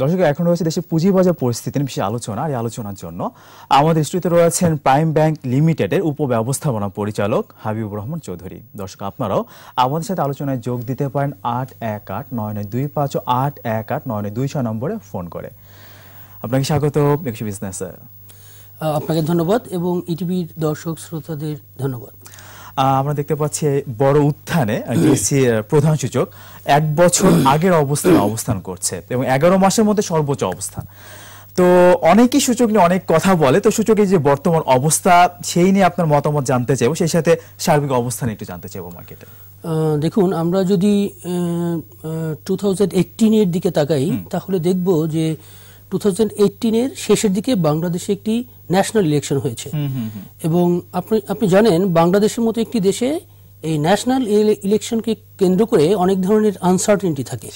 দর্শক, এখন রয়েছে দেশের পুঁজিবাজার পরিস্থিতি নিয়ে বিশেষ আলোচনা আর আলোচনার জন্য আমাদের স্টুডিওতে রয়েছেন প্রাইম ব্যাংক লিমিটেডের উপব্যবস্থাপনা পরিচালক হাবিবুর রহমান চৌধুরী। দর্শক, আপনারাও আমাদের সাথে আলোচনায় যোগ দিতে পারেন আট এক আট নয় নয় দুই পাঁচ আট এক আট নয় নয় দুই ছয় নম্বরে ফোন করে। আপনাকে স্বাগত বিজনেস আপনাকে ধন্যবাদ এবং ইটিভির দর্শক শ্রোতাদের ধন্যবাদ। আমরা দেখতে পাচ্ছি বড় উত্থানে ডিএসসি প্রধান সূচক এক বছর আগের অবস্থানে অবস্থান করছে এবং এগারো মাসের মধ্যে সর্বোচ্চ অবস্থান। তো অনেকেই সূচক নিয়ে অনেক কথা বলে তো সূচকের যে বর্তমান অবস্থা সেই নিয়ে আপনার মতামত জানতে চাইব সেই সাথে সার্বিক অবস্থান একটু জানতে চাইব মার্কেটে দেখুন আমরা যদি টু থাউজেন্ড দিকে তাকাই তাহলে দেখব যে টু থাউজেন্ড এইটিনের শেষের দিকে বাংলাদেশে একটি ন্যাশনাল ইলেকশন হয়েছে। এবং আপনি আপনি জানেন বাংলাদেশের মতো একটি দেশে এই ন্যাশনাল ইলেকশনকে কেন্দ্র করে অনেক ধরনের আনসার্টেনিটি থাকে।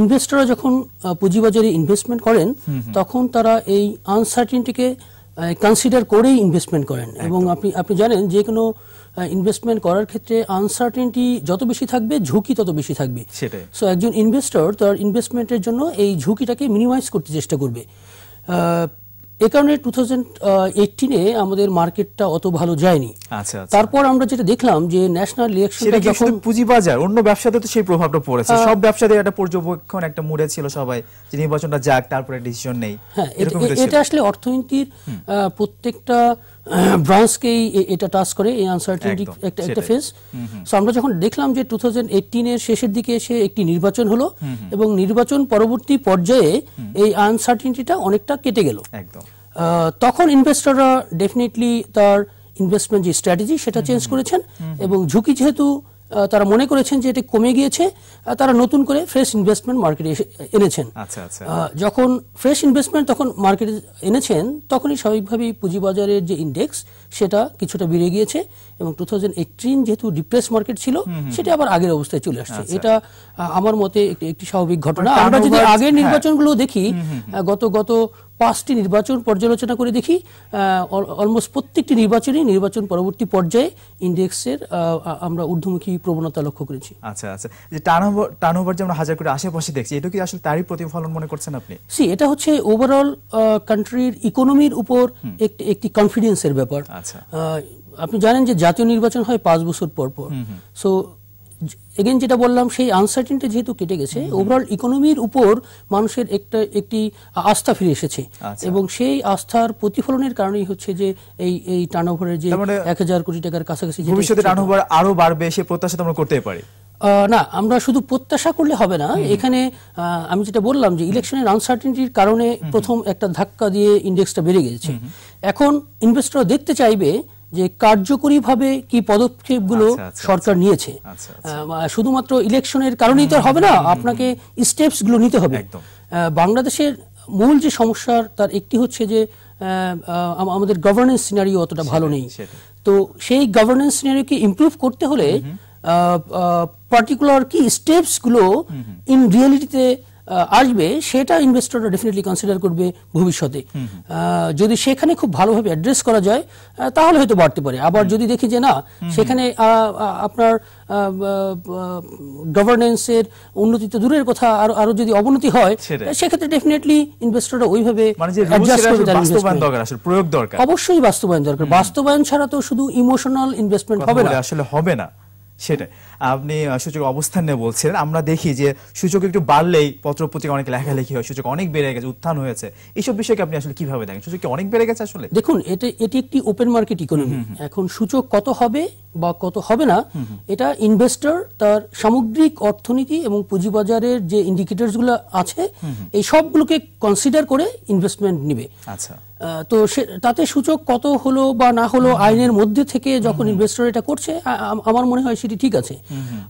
ইনভেস্টররা যখন পুঁজিবাজারে ইনভেস্টমেন্ট করেন তখন তারা এই আনসার্টিনটিকে কনসিডার করেই ইনভেস্টমেন্ট করেন। এবং আপনি আপনি জানেন যে কোনো ইনভেস্টমেন্ট করার ক্ষেত্রে আনসার্টিনটি যত বেশি থাকবে ঝুঁকি তত বেশি থাকবে। সেটাই। সো একজন ইনভেস্টর তার ইনভেস্টমেন্টের জন্য এই ঝুঁকিটাকে মিনিমাইজ করতে চেষ্টা করবে। এ কারণে টু থাউজেন্ড এইটিনে আমাদের মার্কেটটা অত ভালো যায়নি। আচ্ছা আচ্ছা। তারপর আমরা যেটা দেখলাম যে ন্যাশনাল ইলেকশনটা কি যখন পুঁজিবাজার? অন্য ব্যবসাতে তো সেই প্রভাবটা পড়েছে। সব ব্যবসাতে একটা পর্যবেক্ষণ একটা মুড়ে ছিল সবাই যে নির্বাচনটা যাক তারপরে ডিসিশন নেই। হ্যাঁ। এটা আসলে অর্থনীতির প্রত্যেকটা ব্রাঞ্চকেই এটা টাচ করে এই আনসার্টিনিটি একটা একটা ফেজ সো আমরা যখন দেখলাম যে টু এর শেষের দিকে এসে একটি নির্বাচন হলো এবং নির্বাচন পরবর্তী পর্যায়ে এই আনসার্টিনিটিটা অনেকটা কেটে গেল। তখন ইনভেস্টররা ডেফিনেটলি তার ইনভেস্টমেন্ট যে স্ট্র্যাটেজি সেটা চেঞ্জ করেছেন এবং ঝুঁকি যেহেতু তারা মনে করেছেন যে এটা কমে গিয়েছে তারা নতুন করে ফ্রেশ ইনভেস্টমেন্ট মার্কেটে এনেছেন। আচ্ছা আচ্ছা। যখন ফ্রেশ ইনভেস্টমেন্ট তখন মার্কেটে এনেছেন তখনই স্বাভাবিকভাবেই পুঁজিবাজারের যে ইন্ডেক্স সেটা কিছুটা বেড়ে গিয়েছে এবং টু থাউজেন্ড যেহেতু ডিপ্রেস মার্কেট ছিল সেটা আবার আগের অবস্থায় চলে আসছে। এটা আমার মতে একটি একটি স্বাভাবিক ঘটনা। মানে আমরা যদি আগের হ্যাঁ। নির্বাচনগুলো দেখি গত গত পাঁচটি নির্বাচন পর্যালোচনা করে দেখি। অলমোস্ট প্রত্যেকটি নির্বাচনই নির্বাচন পরবর্তী পর্যায়ে ইন্ডেক্সের আমরা ঊর্ধ্বমুখী প্রবণতা লক্ষ্য করেছি। আচ্ছা আচ্ছা। যে টার্নওভার টার্নওভার যে আমরা হাজার কোটি আশেপাশে দেখছি এটা কি আসলে তারই প্রতিফলন মনে করছেন আপনি? সি এটা হচ্ছে ওভারঅল কান্ট্রির ইকোনমির উপর একটি একটি কনফিডেন্সের ব্যাপার। আচ্ছা। আপনি জানেন যে জাতীয় নির্বাচন হয় পাঁচ বছর পর পর। সো এগেন যেটা বললাম সেই আনসার্টিনটি যেহেতু কেটে গেছে ওভারঅল ইকোনমির উপর মানুষের একটা একটি আস্থা ফিরে এসেছে। আচ্ছা। এবং সেই আস্থার প্রতিফলনের কারণেই হচ্ছে যে এই এই টার্নওভারের যে মানে এক হাজার কোটি টাকার কাছাকাছি ভবিষ্যতে টার্নওভার আরও বাড়বে সে প্রত্যাশা আমরা করতে পারি। না আমরা শুধু প্রত্যাশা করলে হবে না। এখানে আমি যেটা বললাম যে ইলেকশনের আনসার্টিনিটির কারণে প্রথম একটা ধাক্কা দিয়ে ইন্ডেক্সটা বেড়ে গেছে। এখন ইনভেস্টর দেখতে চাইবে যে কার্যকরীভাবে কি পদক্ষেপগুলো আচ্ছা, আচ্ছা, সরকার নিয়েছে। আচ্ছা, আহ, শুধুমাত্র ইলেকশনের কারণেই তো হবে না আপনাকে স্টেপসগুলো নিতে হবে। বাংলাদেশের মূল যে সমস্যার তার একটি হচ্ছে যে আমাদের গভর্নেন্স সিনারিও অতটা ভালো নেই। তো সেই গভর্নেন্স সিনারিওকে ইমপ্রুভ করতে হলে পার্টিকুলার কি স্টেপসগুলো ইন রিয়েলিটিতে আসবে সেটা ইনভেস্টররা ডেফিনেটলি কনসিডার করবে ভবিষ্যতে। যদি সেখানে খুব ভালোভাবে অ্যাড্রেস করা যায় তাহলে হয়তো বাড়তে পারে। আবার যদি দেখি যে না সেখানে আপনার গভর্নেন্সের উন্নতি তো দূরের কথা আরও আরও যদি অবনতি হয় সেক্ষেত্রে ডেফিনেটলি ইনভেস্টররা ওইভাবে মানে প্রয়োগ দরকার। অবশ্যই বাস্তবায়ন দরকার। বাস্তবায়ন ছাড়া তো শুধু ইমোশনাল ইনভেস্টমেন্ট হবে না। আসলে হবে না। সেটাই। আপনি সূচক অবস্থান নিয়ে বলছিলেন। আমরা দেখি যে সূচক একটু বাড়লেই পত্র পত্রিকা অনেক লেখালেখি হয় সূচক অনেক বেড়ে গেছে উত্থান হয়েছে। এইসব বিষয়কে আপনি আসলে কীভাবে দেখেন? সূচক অনেক বেড়ে গেছে আসলে? দেখুন এটা এটি একটি ওপেন মার্কেট ইকোনমি এখন সূচক কত হবে? বা কত হবে না এটা ইনভেস্টর তার সামগ্রিক অর্থনীতি এবং পুঁজিবাজারের যে ইন্ডিকেটরসগুলো আছে এই সবগুলোকে কনসিডার করে ইনভেস্টমেন্ট নিবে। আচ্ছা। তো সে- তাতে সূচক কত হলো বা না হলো আইনের মধ্যে থেকে যখন ইনভেস্টর এটা করছে আমার মনে হয় সেটি ঠিক আছে।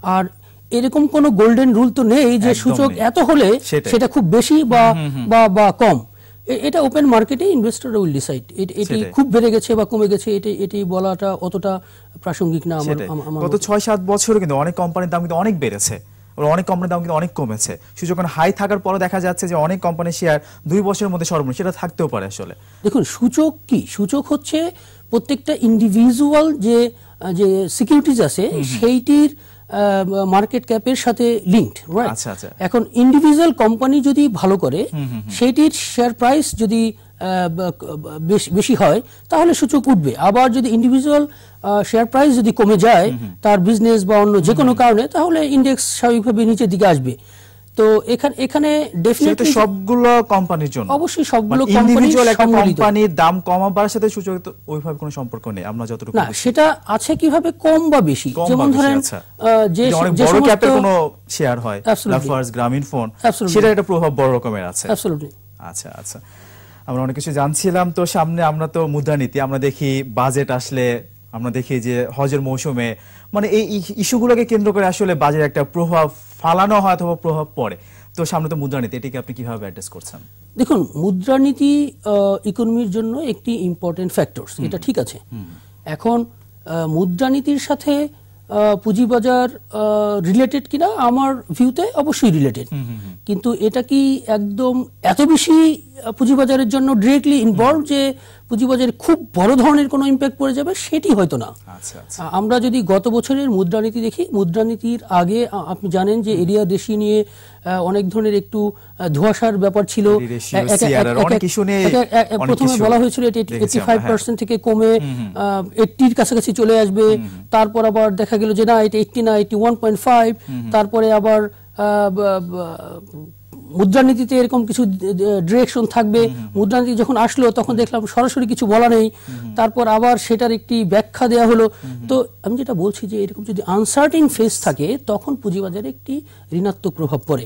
আর এরকম কোনো গোল্ডেন রুল তো নেই যে সূচক এত হলে সেটা খুব বেশি বা বা বা কম। এটা ওপেন মার্কেটে ইনভেস্টর উইল ডিসাইড এটি খুব বেড়ে গেছে বা কমে গেছে এটি এটি বলাটা অতটা প্রাসঙ্গিক না আমার গত ছয় সাত বছরে কিন্তু অনেক কোম্পানির দাম কিন্তু অনেক বেড়েছে। অনেক কোম্পানির দাম কিন্তু অনেক কমেছে। সূচক হাই থাকার পরও দেখা যাচ্ছে যে অনেক কোম্পানির শেয়ার দুই বছরের মধ্যে সর্বনিম্ন সেটা থাকতেও পারে আসলে। দেখুন সূচক কি? সূচক হচ্ছে প্রত্যেকটা ইন্ডিভিজুয়াল যে যে সিকিউরিটিজ আছে সেইটির মার্কেট ক্যাপের সাথে লিঙ্কড রাইট আচ্ছা, আচ্ছা। এখন ইন্ডিভিজুয়াল কোম্পানি যদি ভালো করে সেটির শেয়ার প্রাইস যদি বেশি হয় তাহলে সূচক উঠবে। আবার যদি ইন্ডিভিজুয়াল শেয়ার প্রাইস যদি কমে যায় তার বিজনেস বা অন্য যে কোনো কারণে তাহলে ইন্ডেক্স স্বাভাবিকভাবে নিচের দিকে আসবে। তো এখানে এখানে ডেফিনেটলি সবগুলো কোম্পানির জন্য। অবশ্যই সবগুলো মানে একটা সম্মিলিত। কোম্পানির দাম কমাবার সাথে সূচক ওইভাবে কোনো সম্পর্ক নেই আমরা যতটুকু না সেটা আছে কীভাবে কম বা বেশি? যেমন ধরেন আচ্ছা। যে যে বড় ক্যাপের কোনো শেয়ার হয় লাফার্স গ্রামীণ ফোন সেটা একটা প্রভাব বড় রকমের আছে। অ্যাবসলিউটলি আচ্ছা আচ্ছা। আমরা অনেক কিছু জানছিলাম তো সামনে আমরা তো মুদ্রানীতি আমরা দেখি বাজেট আসলে আমরা দেখি যে হজের মৌসুমে মানে এই ইস্যুগুলোকে কেন্দ্র করে আসলে বাজারে একটা প্রভাব ফালানো হয় অথবা প্রভাব পড়ে। তো সামনে তো মুদ্রানীতি এটিকে আপনি কীভাবে অ্যাড্রেস করছেন? দেখুন মুদ্রানীতি ইকোনমির জন্য একটি ইম্পর্টেন্ট ফ্যাক্টর এটা ঠিক আছে। এখন মুদ্রানীতির সাথে পুঁজিবাজার রিলেটেড কিনা আমার ভিউতে অবশ্যই রিলেটেড কিন্তু এটা কি একদম এত বেশি পুঁজিবাজারের জন্য ডিরেক্টলি ইনভলভ যে পুঁজিবাজারে খুব বড় ধরনের কোনো ইম্প্যাক্ট পড়ে যাবে সেটি হয়তো না। আচ্ছা আচ্ছা। আমরা যদি গত বছরের মুদ্রানীতি দেখি মুদ্রানীতির আগে আপনি জানেন যে এরিয়া দেশি নিয়ে অনেক ধরনের একটু ধোঁয়াশার ব্যাপার ছিল। প্রথমে বলা হয়েছিল এটি এইটি ফাইভ। পার্সেন্ট থেকে কমে এইটির কাছাকাছি চলে আসবে। তারপর আবার দেখা গেল যে না এটা এইটটি না এইটি ওয়ান পয়েন্ট ফাইভ তারপরে আবার মুদ্রানীতিতে এরকম কিছু ডিরেকশন থাকবে। মুদ্রানীতি যখন আসলো তখন দেখলাম সরাসরি কিছু বলা নেই। তারপর আবার সেটার একটি ব্যাখ্যা দেয়া হলো। তো আমি যেটা বলছি যে এরকম যদি আনসার্টিন ফেস থাকে তখন পুঁজিবাজারে একটি ঋণাত্মক প্রভাব পড়ে।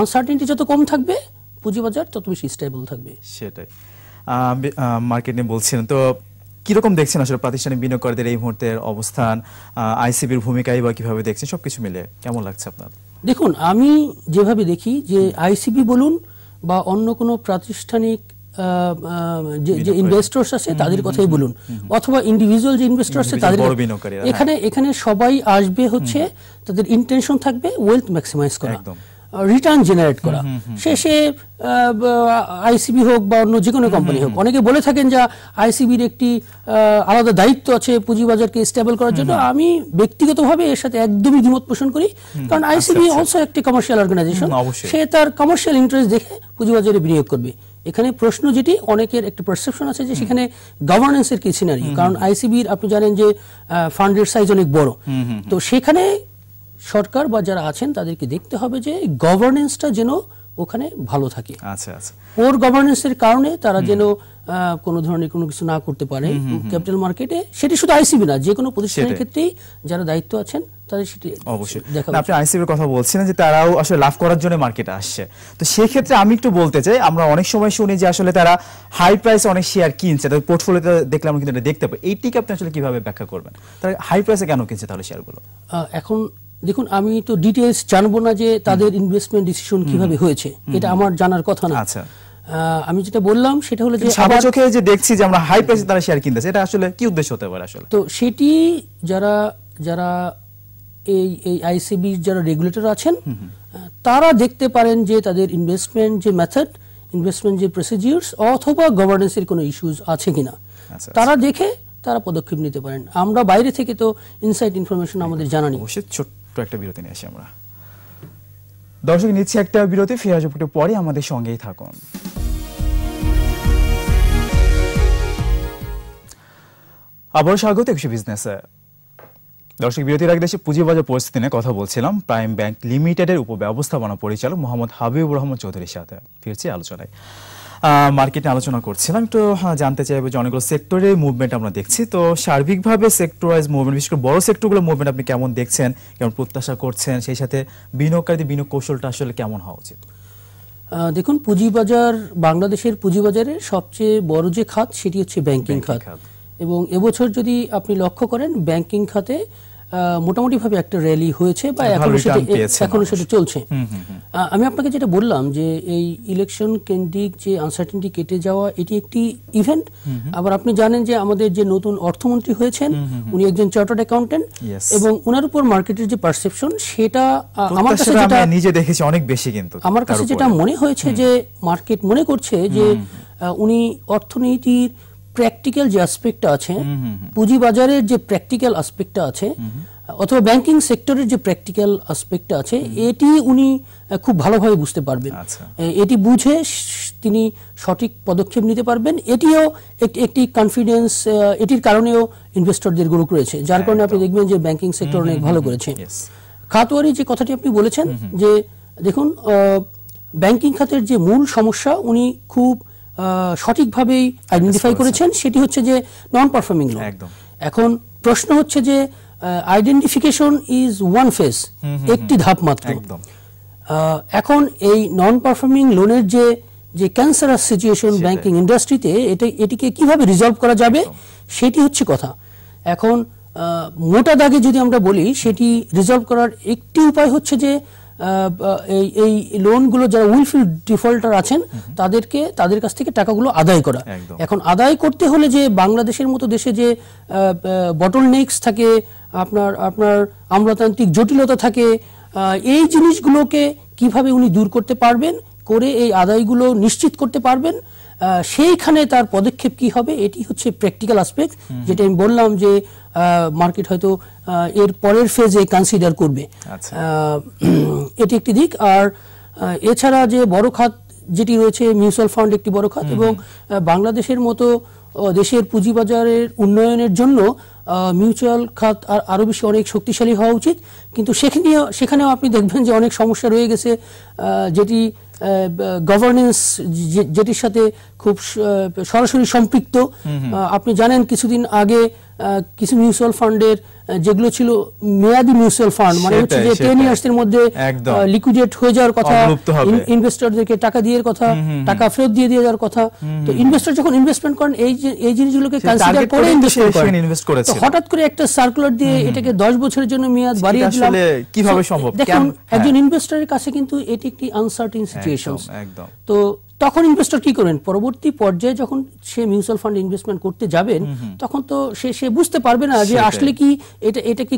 আনসার্টিনটি যত কম থাকবে পুঁজিবাজার তত বেশি স্টেবল থাকবে। সেটাই। মার্কেট নিয়ে বলছিলেন তো কীরকম দেখছেন আসলে প্রাতিষ্ঠানিক বিনিয়োগকারীদের এই মুহূর্তের অবস্থান? আইসিবির ভূমিকাই বা কীভাবে দেখছেন? সবকিছু মিলে কেমন লাগছে আপনার? দেখুন আমি যেভাবে দেখি যে আইসিবি বলুন বা অন্য কোনো প্রাতিষ্ঠানিক যে ইনভেস্টর্স আছে তাদের কথাই বলুন। অথবা ইন্ডিভিজুয়াল যে ইনভেস্টর আছে তাদের বিনিয়োগকারীরা, হ্যাঁ। এখানে এখানে সবাই আসবে হচ্ছে তাদের ইন্টেনশন থাকবে ওয়েলথ ম্যাক্সিমাইজ করা। রিটার্ন জেনারেট করা। সে শেষে আইসিবি হোক বা অন্য যে কোনো কোম্পানি হোক অনেকে বলে থাকেন যে আইসিবির একটি আলাদা দায়িত্ব আছে পুঁজিবাজারকে স্টেবল করার জন্য। আমি ব্যক্তিগতভাবে এর সাথে একদমই দ্বিমত পোষণ করি। কারণ আইসিবি অলসো একটি কমার্শিয়াল অর্গানাইজেশন সে তার কমার্শিয়াল ইন্টারেস্ট দেখে পুঁজিবাজারে বিনিয়োগ করবে। এখানে প্রশ্ন যেটি অনেকের একটা পারসেপশন আছে যে সেখানে গভর্নেন্সের কি সিনারি কারণ আইসিবির আপনি জানেন যে ফান্ডের সাইজ অনেক বড়। তো সেখানে সরকার বা যারা আছেন তাদেরকে দেখতে হবে যে গভর্নেন্সটা যেন ওখানে ভালো থাকে। আচ্ছা আচ্ছা। ওর গভর্নেন্সের কারণে তারা যেন কোনো ধরনের কোনো কিছু না করতে পারে ক্যাপিটাল মার্কেটে সেটি শুধু আইসিবি না যে কোনো প্রতিষ্ঠানের। ক্ষেত্রেই যারা দায়িত্ব আছেন তাদের সেটি অবশ্যই। আপনি আইসিবির কথা বলছিলেন যে তারাও আসলে লাভ করার জন্য মার্কেটে আসছে। তো সেই ক্ষেত্রে আমি একটু বলতে চাই আমরা অনেক সময় শুনি যে আসলে তারা হাই প্রাইসে অনেক শেয়ার কিনছে তাদের পোর্টফোলিওতে দেখলে আমরা কিন্তু এটা দেখতে পাই। এইটিকে আপনি আসলে কীভাবে ব্যাখ্যা করবেন? তারা হাই প্রাইসে কেন কিনছে তাহলে শেয়ারগুলো এখন দেখুন আমি তো ডিটেলস জানব না যে তাদের ইনভেস্টমেন্ট ডিসিশন কীভাবে হয়েছে। এটা আমার জানার কথা না। আচ্ছা। আমি যেটা বললাম সেটা হলো যে সাদা চোখে যে দেখছি যে আমরা হাই প্রাইসে তারা শেয়ার কিনতেছে এটা আসলে কি উদ্দেশ্য হতে পারে আসলে? তো সেটি যারা যারা এই এই আইসিবির যারা রেগুলেটর আছেন তারা দেখতে পারেন যে তাদের ইনভেস্টমেন্ট যে মেথড ইনভেস্টমেন্ট যে প্রসিডিউরস অথবা গভর্নেন্সের কোনো ইস্যুস আছে কিনা। আচ্ছা, তারা দেখে তারা পদক্ষেপ নিতে পারেন। আমরা বাইরে থেকে তো ইনসাইট ইনফরমেশন আমাদের জানা নেই। অবশ্যই ছোট্ট একটা বিরতি নিয়ে আসি আমরা। দর্শক, নিচ্ছে একটা বিরতি, ফিরে আসব একটু পরে, আমাদের সঙ্গেই থাকুন। আবারও স্বাগত একশো বিজনেসে। দর্শক, বিরতির আগে দেশে পুঁজিবাজার পরিস্থিতি নিয়ে কথা বলছিলাম। প্রাইম ব্যাংক লিমিটেডের উপব্যবস্থাপনা পরিচালক মোহাম্মদ হাবিবুর রহমান চৌধুরীর সাথে। ফিরছি আলোচনায়। মার্কেটে আলোচনা করছিলাম। একটু জানতে চাইব যে অনেকগুলো সেক্টরে মুভমেন্ট আমরা দেখছি। তো সার্বিকভাবে সেক্টর ওয়াইজ মুভমেন্ট বিশেষ করে বড় সেক্টরগুলো মুভমেন্ট আপনি কেমন দেখছেন? কেমন প্রত্যাশা করছেন? সেই সাথে বিনিয়োগকারীদের বিনিয়োগ কৌশলটা আসলে কেমন হওয়া উচিত? দেখুন পুঁজিবাজার বাংলাদেশের পুঁজিবাজারের সবচেয়ে বড় যে খাত সেটি হচ্ছে ব্যাংকিং খাত। খাত। এবং এবছর যদি আপনি লক্ষ্য করেন ব্যাংকিং খাতে মোটামুটি ভাবে একটা র্যালি হয়েছে বা এখনও সেটা এখনও সেটা চলছে। আমি আপনাকে যেটা বললাম যে এই ইলেকশন কেন্দ্রিক যে আনসার্টেনটি কেটে যাওয়া এটি একটি ইভেন্ট আবার আপনি জানেন যে আমাদের যে নতুন অর্থমন্ত্রী হয়েছেন উনি একজন চার্টার্ড অ্যাকাউন্টেন্ট এবং ওনার উপর মার্কেটের যে পারসেপশন সেটা আমার কাছে যেটা নিজে দেখেছি অনেক বেশি কিন্তু আমার কাছে যেটা মনে হয়েছে যে মার্কেট মনে করছে যে উনি অর্থনীতির প্র্যাকটিক্যাল যে অ্যাসপেক্টটা আছে পুঁজিবাজারের যে প্র্যাকটিক্যাল অ্যাসপেক্টটা আছে অথবা ব্যাংকিং সেক্টরের যে প্র্যাকটিক্যাল আসপেক্টটা আছে এটি উনি খুব ভালোভাবে বুঝতে পারবেন। আচ্ছা। এটি বুঝে তিনি সঠিক পদক্ষেপ নিতে পারবেন। এটিও একটি কনফিডেন্স এটির কারণেও ইনভেস্টরদের গ্রুপ রয়েছে। যার কারণে আপনি দেখবেন যে ব্যাংকিং সেক্টর অনেক ভালো করেছে. খাতোয়ারি যে কথাটি আপনি বলেছেন যে দেখুন ব্যাংকিং খাতের যে মূল সমস্যা উনি খুব সঠিকভাবেই আইডেন্টিফাই করেছেন সেটি হচ্ছে যে নন পারফর্মিং লোন। এখন প্রশ্ন হচ্ছে যে আইডেন্টিফিকেশন ইজ ওয়ান ফেস একটি ধাপ মাত্র। এখন এই নন পারফর্মিং লোনের যে যে ক্যান্সারাস সিচুয়েশন ব্যাংকিং ইন্ডাস্ট্রিতে এটা এটিকে কীভাবে রিজলভ করা যাবে সেটি হচ্ছে কথা। এখন মোটা দাগে যদি আমরা বলি সেটি রিজলভ করার একটি উপায় হচ্ছে যে এই এই লোনগুলো যারা উইলফিল ডিফল্টার আছেন তাদেরকে তাদের কাছ থেকে টাকাগুলো আদায় করা। এখন আদায় করতে হলে যে বাংলাদেশের মতো দেশে যে বটল নেক্স থাকে আপনার আপনার আমলাতান্ত্রিক জটিলতা থাকে এই জিনিসগুলোকে কীভাবে উনি দূর করতে পারবেন করে এই আদায়গুলো নিশ্চিত করতে পারবেন সেইখানে তার পদক্ষেপ কি হবে এটি হচ্ছে প্র্যাকটিক্যাল আসপেক্ট যেটা আমি বললাম যে মার্কেট হয়তো এর পরের ফেজে কনসিডার করবে। আচ্ছা। এটি একটি দিক। আর এছাড়া যে বড় খাত যেটি রয়েছে মিউচুয়াল ফান্ড একটি বড় খাত এবং বাংলাদেশের মতো দেশের পুঁজিবাজারের উন্নয়নের জন্য মিউচুয়াল খাত আর আরও বেশি অনেক শক্তিশালী হওয়া উচিত। কিন্তু সেখানেও সেখানেও আপনি দেখবেন যে অনেক সমস্যা রয়ে গেছে যেটি গভর্নেন্স যেটির সাথে খুব সরাসরি সম্পৃক্ত। আপনি জানেন কিছুদিন আগে কিছু মিউচুয়াল ফান্ডের যেগুলো ছিল মেয়াদি মিউচুয়াল ফান্ড মানে হচ্ছে যে টেন ইয়ার্স এর মধ্যে লিকুইডেট হয়ে যাওয়ার কথা ইনভেস্টরদেরকে টাকা দিয়ে কথা টাকা ফেরত দিয়ে দিয়ে যাওয়ার কথা। তো ইনভেস্টর যখন ইনভেস্টমেন্ট করেন এই এই জিনিসগুলোকে কনসিডার করে সে করেন। হঠাৎ করে একটা সার্কুলার দিয়ে এটাকে 10 বছরের জন্য মেয়াদ বাড়িয়ে দিলাম। কীভাবে সম্ভব? দেখুন হ্যাঁ। একজন ইনভেস্টরের কাছে কিন্তু এটি একটি আনসার্টিন সিচুয়েশন। তো তখন ইনভেস্টর কি করেন পরবর্তী পর্যায়ে যখন সে মিউচুয়াল ফান্ড ইনভেস্টমেন্ট করতে যাবেন তখন তো সে সে বুঝতে পারবে না যে আসলে কি এটা এটা কি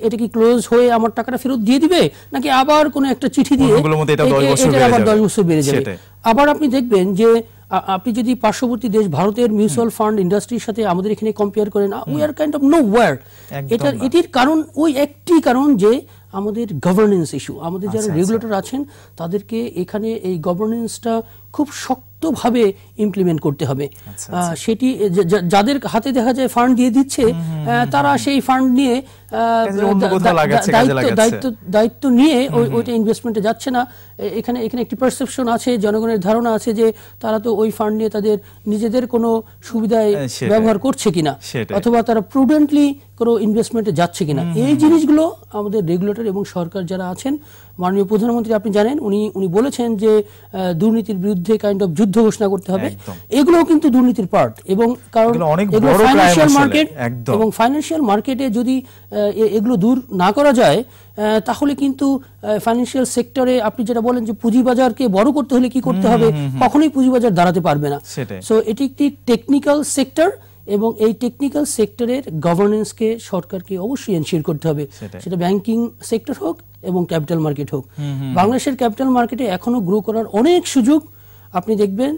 এটা কি ক্লোজ হয়ে আমার টাকাটা ফেরত দিয়ে দিবে? নাকি আবার কোনো একটা চিঠি দিয়ে এটা এ- 10 এ- বছর এটার বেড়ে আবার। 10 বছর বেড়ে যাবে। আবার আপনি দেখবেন যে আপনি যদি পার্শ্ববর্তী দেশ ভারতের মিউচুয়াল ফান্ড ইন্ডাস্ট্রির সাথে আমাদের এখানে কম্পেয়ার করেন we are kind of no war এটা এটির কারণ ওই একটি কারণ যে আমাদের গভর্নেন্স ইস্যু আমাদের যারা আচ্ছা, রেগুলেটর আছেন তাদেরকে এখানে এই গভর্নেন্সটা খুব শক্তভাবে ইমপ্লিমেন্ট করতে হবে। আচ্ছা, আহ, সেটি যাদের হাতে দেখা যায় ফান্ড দিয়ে দিচ্ছে তারা সেই ফান্ড নিয়ে দায়িত্ব দায়িত্ব নিয়ে ওই- ওইটা ইনভেস্টমেন্টে যাচ্ছে না। এখানে এখানে একটি পারসেপশন আছে জনগণের ধারণা আছে যে তারা তো ওই ফান্ড নিয়ে তাদের নিজেদের কোনো সুবিধায় ব্যবহার করছে কিনা অথবা তারা প্রুডেন্টলি কোনো ইনভেস্টমেন্টে যাচ্ছে কিনা। এই জিনিসগুলো আমাদের রেগুলেটর এবং সরকার যারা আছেন মাননীয় প্রধানমন্ত্রী আপনি জানেন উনি উনি বলেছেন যে দুর্নীতির বিরুদ্ধে কাইন্ড অফ যুদ্ধ ঘোষণা করতে হবে। এগুলোও কিন্তু দুর্নীতির পার্ট এবং কারণ ফাইন্যান্সিয়াল মার্কেট এবং ফাইন্যান্সিয়াল মার্কেটে যদি এগুলো দূর না করা যায় তাহলে কিন্তু ফাইন্যান্সিয়াল সেক্টরে আপনি যেটা বলেন যে পুঁজিবাজারকে বড় করতে হলে কি করতে হবে? কখনোই পুঁজিবাজার দাঁড়াতে পারবে না। সো এটি একটি টেকনিক্যাল সেক্টর এবং এই টেকনিক্যাল সেক্টরের গভর্নেন্সকে সরকারকে অবশ্যই এনশিওর করতে হবে। সেটা ব্যাংকিং সেক্টর হোক এবং ক্যাপিটাল মার্কেট হোক। বাংলাদেশের ক্যাপিটাল মার্কেটে এখনও গ্রো করার অনেক সুযোগ আপনি দেখবেন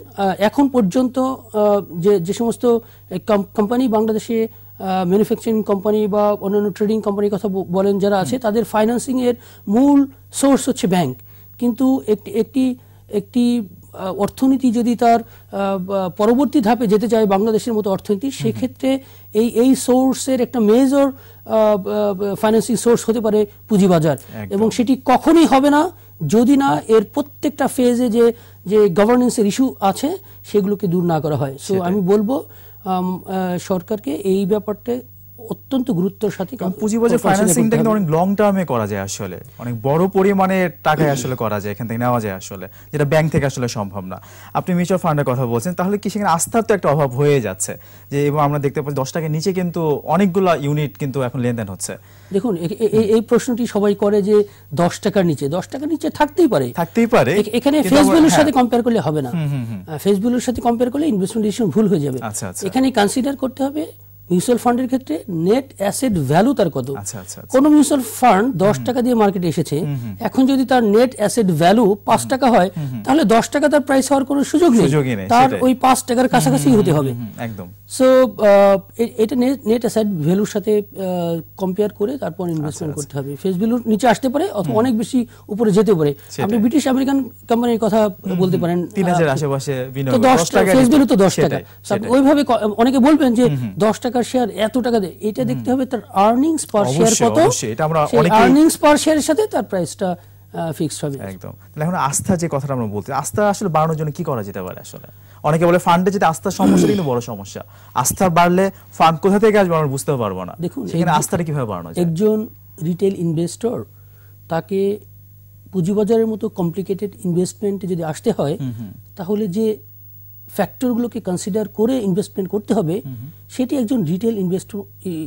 এখন পর্যন্ত যে যে সমস্ত কোম্পানি বাংলাদেশে ম্যানুফ্যাকচারিং কোম্পানি বা অন্যান্য ট্রেডিং কোম্পানির কথা বলেন যারা আছে তাদের ফাইন্যান্সিং এর মূল সোর্স হচ্ছে ব্যাংক কিন্তু একটি একটি একটি অর্থনীতি যদি তার পরবর্তী ধাপে যেতে চায় বাংলাদেশের মতো অর্থনীতি সেক্ষেত্রে এই এই সোর্সের একটা মেজর ফাইন্যান্সিং সোর্স হতে পারে পুঁজিবাজার। এবং সেটি কখনোই হবে না যদি না এর প্রত্যেকটা ফেজে যে যে গভর্নেন্সের ইস্যু আছে সেগুলোকে দূর না করা হয়। সো আমি বলব সরকারকে এই ব্যাপারটা অত্যন্ত গুরুত্বের সাথে পুঁজিবাজার ফাইন্যান্সিংটা কিন্তু অনেক লং টার্মে করা যায় আসলে। অনেক বড় পরিমাণে টাকায় আসলে করা যায় এখান থেকে নেওয়া যায় আসলে যেটা ব্যাংক থেকে আসলে সম্ভব না। আপনি মিউচুয়াল ফান্ডের কথা বলছেন তাহলে কি সেখানে আস্থার তো একটা অভাব হয়ে যাচ্ছে? যে এবং আমরা দেখতে পাচ্ছি দশ টাকার নিচে কিন্তু অনেকগুলো ইউনিট কিন্তু এখন লেনদেন হচ্ছে। দেখুন এই প্রশ্নটি সবাই করে যে দশ টাকার নিচে দশ টাকার নিচে থাকতেই পারে। থাকতেই পারে এখানে ফেস ভ্যালুর। সাথে কম্পেয়ার করলে হবে না। ফেস ভ্যালুর সাথে কম্পেয়ার করলে ইনভেস্টমেন্ট ডিসিশন ভুল হয়ে যাবে। আচ্ছা, আচ্ছা। এখানে কনসিডার করতে হবে মিউচুয়াল ফান্ডের ক্ষেত্রে নেট অ্যাসেট ভ্যালু তার কত? আচ্ছা আচ্ছা আচ্ছা। কোন মিউচুয়াল ফান্ড দশ টাকা দিয়ে মার্কেটে এসেছে এখন যদি তার নেট অ্যাসেট ভ্যালু পাঁচ টাকা হয় তাহলে দশ টাকা তার প্রাইস হওয়ার কোনো সুযোগ নেই। তার ওই পাঁচ টাকার কাছাকাছি হতে হবে। একদম। সো এটা নেট অ্যাসেট ভ্যালুর সাথে কম্পেয়ার করে তারপর আচ্ছা, ইনভেস্টমেন্ট করতে হবে। ফেস ভ্যালুর নিচে আসতে পারে অথবা অনেক বেশি উপরে যেতে পারে। আপনি ব্রিটিশ আমেরিকান কোম্পানির কথা বলতে পারেন তিন হাজার আশেপাশে টাকা ফেস ভ্যালু তো দশ টাকা। ওইভাবে অনেকে বলবেন যে দশ টাকার শেয়ার এত টাকা দেয় এটা দেখতে হবে তার আর্নিংস পার শেয়ার কত? এটা আমরা আর্নিংস পার শেয়ারের সাথে তার প্রাইসটা ফিক্সড হবে। একদম। তাহলে এখন আস্থা যে কথাটা আমরা বলতে আস্থা আসলে বাড়ানোর জন্য কি করা যেতে পারে আসলে? অনেকে বলে ফান্ডে যেটা আস্থার সমস্যা কিন্তু বড় সমস্যা। আস্থা বাড়লে ফান্ড কোথা থেকে আসবে আমরা বুঝতে পারব না। দেখুন, সেখানে আস্থাটা কীভাবে বাড়ানো যায়? একজন রিটেল ইনভেস্টর তাকে পুঁজিবাজারের মতো কমপ্লিকেটেড ইনভেস্টমেন্টে যদি আসতে হয় তাহলে যে ফ্যাক্টরগুলোকে কনসিডার করে ইনভেস্টমেন্ট করতে হবে সেটি একজন রিটেল ইনভেস্টর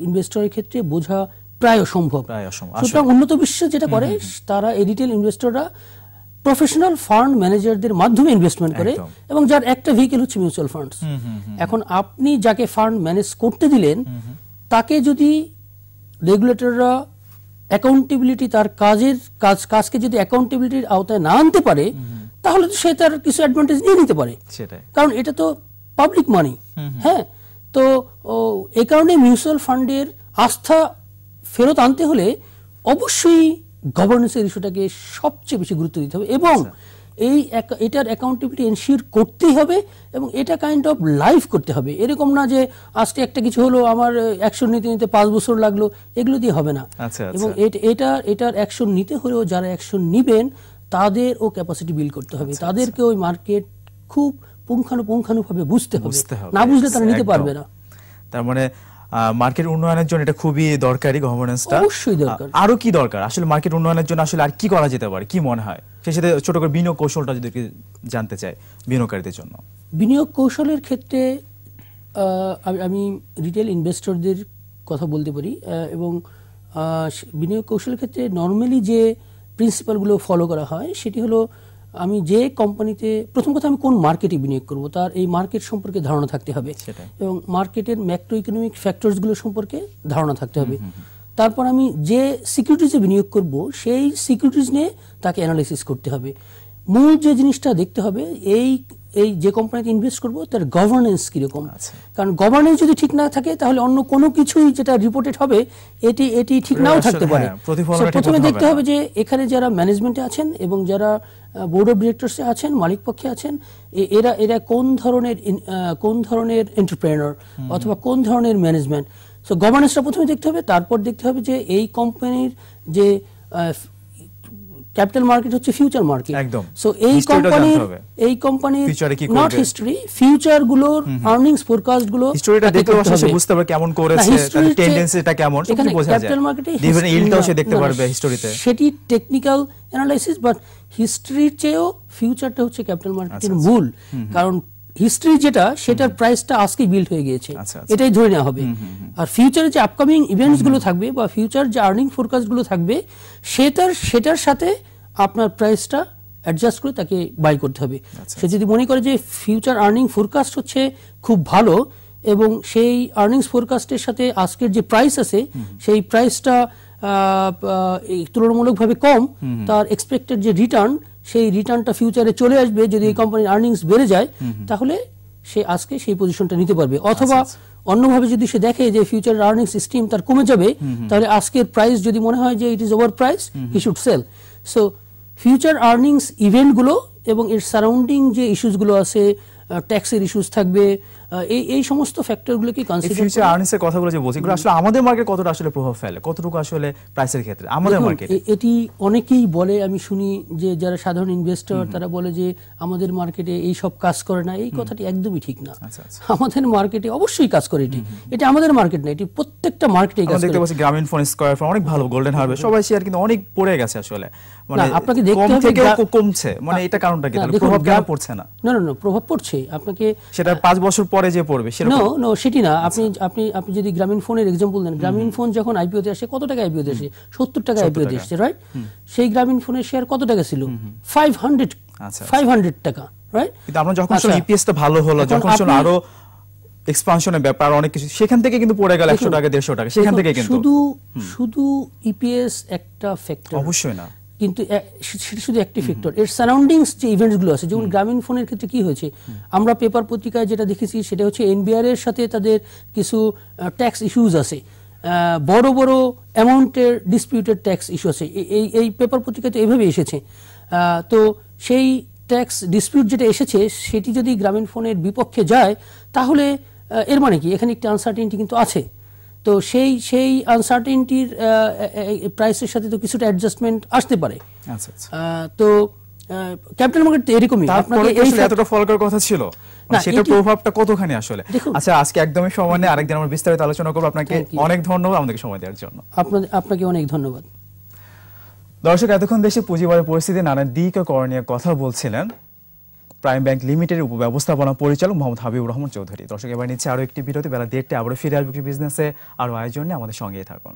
ইনভেস্টরের ক্ষেত্রে বোঝা প্রায় অসম্ভব। সুতরাং উন্নত বিশ্ব যেটা করে তারা এই রিটেল ইনভেস্টররা প্রফেশনাল ফান্ড ম্যানেজারদের মাধ্যমে ইনভেস্টমেন্ট করে এবং যার একটা ভেহিকেল হচ্ছে মিউচুয়াল ফান্ডস এখন আপনি যাকে ফান্ড ম্যানেজ করতে দিলেন তাকে যদি রেগুলেটররা অ্যাকাউন্টেবিলিটি তার কাজের কাজ কাজকে যদি অ্যাকাউন্টেবিলিটির আওতায় না আনতে পারে তাহলে তো সে তার কিছু অ্যাডভান্টেজ নিয়ে নিতে পারে। কারণ এটা তো পাবলিক মানি হ্যাঁ? তো এই কারণে মিউচুয়াল ফান্ডের আস্থা ফেরত আনতে হলে অবশ্যই গভর্নেন্সের ইস্যুটাকে সবচেয়ে বেশি গুরুত্ব দিতে হবে এবং এই এক- এটার অ্যাকাউন্টেবিলিটি এনশিওর করতেই হবে এবং এটা কাইন্ড অফ লাইভ করতে হবে। এরকম না যে আজকে একটা কিছু হলো আমার অ্যাকশন নিতে নিতে পাঁচ বছর লাগল এগুলো দিয়ে হবে না। আচ্ছা, আচ্ছা। এবং এটা এটার অ্যাকশন নিতে হলেও যারা অ্যাকশন নিবেন তাদেরও ক্যাপাসিটি বিল্ড করতে হবে। আচ্ছা, তাদেরকে ওই মার্কেট খুব পুঙ্খানুপুঙ্খানুভাবে বুঝতে হবে। না বুঝলে তারা নিতে পারবে না। তার মানে মার্কেট উন্নয়নের জন্য এটা খুবই দরকারি গভর্নেন্সটা অবশ্যই দরকার। আরও কি দরকার? আসলে মার্কেট উন্নয়নের জন্য আসলে আর কি করা যেতে পারে? কি মনে হয়? সেই সাথে ছোট করে বিনিয়োগ কৌশলটা যদি জানতে চাই বিনিয়োগকারীদের জন্য। বিনিয়োগ কৌশলের ক্ষেত্রে আমি- আমি রিটেল ইনভেস্টরদের কথা বলতে পারি এবং বিনিয়োগ কৌশলের ক্ষেত্রে নর্মালি যে প্রিন্সিপালগুলো ফলো করা হয় সেটি হলো আমি যে কোম্পানিতে প্রথম কথা আমি কোন মার্কেটে বিনিয়োগ করব তার এই মার্কেট সম্পর্কে ধারণা থাকতে হবে এবং মার্কেটের ম্যাক্রো ইকোনমিক ফ্যাক্টরসগুলো সম্পর্কে ধারণা থাকতে হবে। তারপর আমি যে সিকিউরিটিজে বিনিয়োগ করব সেই সিকিউরিটিজ নিয়ে তাকে অ্যানালাইসিস করতে হবে। মূল যে জিনিসটা দেখতে হবে এই এই যে কোম্পানিতে ইনভেস্ট করব তার গভর্নেন্স কীরকম? আচ্ছা। কারণ গভর্নেন্স যদি ঠিক না থাকে তাহলে অন্য কোনো কিছুই যেটা রিপোর্টেড হবে এটি এটি ঠিক নাও থাকতে পারে। হ্যাঁ, প্রথমে দেখতে হবে। যে এখানে যারা ম্যানেজমেন্টে আছেন এবং যারা বোর্ড অফ ডিরেক্টরসে আছেন মালিক পক্ষে আছেন এরা এরা কোন ধরনের কোন ধরনের এন্টারপ্রেনার অথবা কোন ধরনের ম্যানেজমেন্ট সো গভর্নেন্সটা প্রথমে দেখতে হবে তারপর দেখতে হবে যে এই কোম্পানির যে ক্যাপিটাল মার্কেট হচ্ছে ফিউচার মার্কেট। একদম। সো এই কোম্পানির এই কোম্পানির ফিউচারে কি কি নট করবে? হিস্ট্রি ফিউচারগুলোর আর্নিংস ফোরকাস্টগুলো হিস্টোরিটা তাকে দেখলেও সে বুঝতে পারবে কেমন করেছে তার টেন্ডেন্সি এটা টেন্ডেন্সিটা কেমন সব কিছু বোঝা যায়। ক্যাপিটাল মার্কেটে ডিভিডেন্ড ইল্ডটাও সে দেখতে পারবে হিস্টোরিতে সেটি টেকনিক্যাল অ্যানালাইসিস বাট হিস্ট্রির চেয়েও ফিউচারটা হচ্ছে ক্যাপিটাল মার্কেটের আচ্ছা, মূল। কারণ হিস্ট্রি যেটা সেটার প্রাইসটা আজকে বিল্ড হয়ে গিয়েছে। আচ্ছা, আচ্ছা। এটাই ধরে নেওয়া হবে। আর ফিউচারে যে আপকামিং ইভেন্টসগুলো থাকবে বা ফিউচার যে আর্নিং ফোরকাস্টগুলো থাকবে সেটার সেটার সাথে আপনার প্রাইসটা অ্যাডজাস্ট করে তাকে বাই করতে হবে। আচ্ছা, সে যদি মনে করে যে ফিউচার আর্নিং ফোরকাস্ট হচ্ছে খুব ভালো এবং সেই আর্নিংস ফোরকাস্টের সাথে আজকের যে প্রাইস আছে সেই প্রাইসটা তুলনামূলকভাবে কম তার এক্সপেক্টেড যে রিটার্ন সেই রিটার্নটা ফিউচারে চলে আসবে যদি এই কোম্পানির আর্নিংস বেড়ে যায় তাহলে সে আজকে সেই পজিশনটা নিতে পারবে। অথবা অন্যভাবে যদি সে দেখে যে ফিউচার আর্নিংস স্ট্রিম তার কমে যাবে তাহলে আজকের প্রাইস যদি মনে হয় যে it is over price he should sell so future earnings ইভেন্টগুলো এবং এর সারাউন্ডিং যে ইস্যুসগুলো আছে ট্যাক্সের ইস্যুস থাকবে এই এই সমস্ত ফ্যাক্টরগুলোকে কনসিডার ফিউচার আর্নিংস এর কথাগুলো যে বলছি এগুলো আসলে আমাদের মার্কেট কতটা আসলে প্রভাব ফেলে? কতটুকু আসলে প্রাইসের ক্ষেত্রে? আমাদের মার্কেট এটি অনেকেই বলে আমি শুনি যে যারা সাধারণ ইনভেস্টর তারা বলে যে আমাদের মার্কেটে এই সব কাজ করে না। এই কথাটি একদমই ঠিক না। আচ্ছা, আচ্ছা। আমাদের মার্কেটে অবশ্যই কাজ করে এটি। এটা আমাদের মার্কেট না এটি প্রত্যেকটা মার্কেটে কাজ আমরা দেখতে পাচ্ছি গ্রামীণ ফোন স্কয়ার ফোন অনেক ভালো গোল্ডেন হারভেস্ট সবাই শেয়ার কিন্তু অনেক পড়ে গেছে আসলে। মানে আপনাকে দেখতে হবে কমছে। মানে এটা কারণটা কি? তাহলে প্রভাব কেন পড়ছে না? না না না প্রভাব পড়ছে। আপনাকে সেটা পাঁচ বছর পরে যে পড়বে সেরকম? নো নো সেটি না। আপনি আচ্ছা। আপনি আপনি যদি গ্রামীণ ফোনের এক্সাম্পল দেন গ্রামীণ ফোন যখন আইপিওতে আসে কত টাকা আইপিওতে আসে? সত্তর টাকা আইপিওতে। এসছে রাইট সেই গ্রামীণ ফোনের শেয়ার কত টাকা ছিল? ফাইভ হান্ড্রেড আচ্ছা, ফাইভ হান্ড্রেড টাকা রাইট কিন্তু আমরা যখন ইপিএস টা ভালো হলো যখন শুনি আরও এক্সপানশনের ব্যাপার অনেক কিছু সেখান থেকে কিন্তু পড়ে গেল একশো টাকা দেড়শো টাকা সেখান থেকে কিন্তু। শুধু শুধু ইপিএস একটা ফ্যাক্টর অবশ্যই না। কিন্তু সেটা শুধু একটি ফ্যাক্টর এর সারাউন্ডিংস যে ইভেন্টসগুলো আছে যেমন গ্রামীণ ফোনের ক্ষেত্রে কি হয়েছে? আমরা পেপার পত্রিকায় যেটা দেখেছি সেটা হচ্ছে এনবিআর এর সাথে তাদের কিছু ট্যাক্স ইস্যুজ আছে। বড় বড় অ্যামাউন্টের ডিসপিউটেড ট্যাক্স ইস্যু আছে। এই এই পেপার পত্রিকা তো এইভাবে এসেছে। তো সেই ট্যাক্স ডিসপিউট যেটা এসেছে সেটি যদি গ্রামীণ ফোনের বিপক্ষে যায় তাহলে এর মানে কি? এখানে একটি আনসার্টিনিটি কিন্তু আছে। তো সেই সেই আনসার্টেনটির প্রাইসের সাথে তো কিছুটা অ্যাডজাস্টমেন্ট আসতে পারে। আচ্ছা আচ্ছা। তো ক্যাপিটাল মার্কেট তো এরকমই। আপনাকে এই এতটা ফল করার কথা ছিল। মানে সেটার প্রভাবটা কতখানি আসলে? আচ্ছা আজকে একদমই সময় নেই। আরেকদিন আমরা বিস্তারিত আলোচনা করব। আপনাকে অনেক ধন্যবাদ আমাদেরকে সময় দেওয়ার জন্য। আপনাদের আপনাকে অনেক ধন্যবাদ। দর্শক এতক্ষণ দেশে পুঁজিবাজার পরিস্থিতি নানা দিক ও করণীয় কথা বলছিলেন। প্রাইম ব্যাংক লিমিটেডের উপব্যবস্থাপনা পরিচালক মোহাম্মদ হাবিবুর রহমান চৌধুরী। দর্শক, এবার নিচ্ছে আরও একটি বিরতি। বেলা দেড়টে আবারও ফিরে আসবে বিজনেসে। আরও আয়োজনে আমাদের সঙ্গেই থাকুন।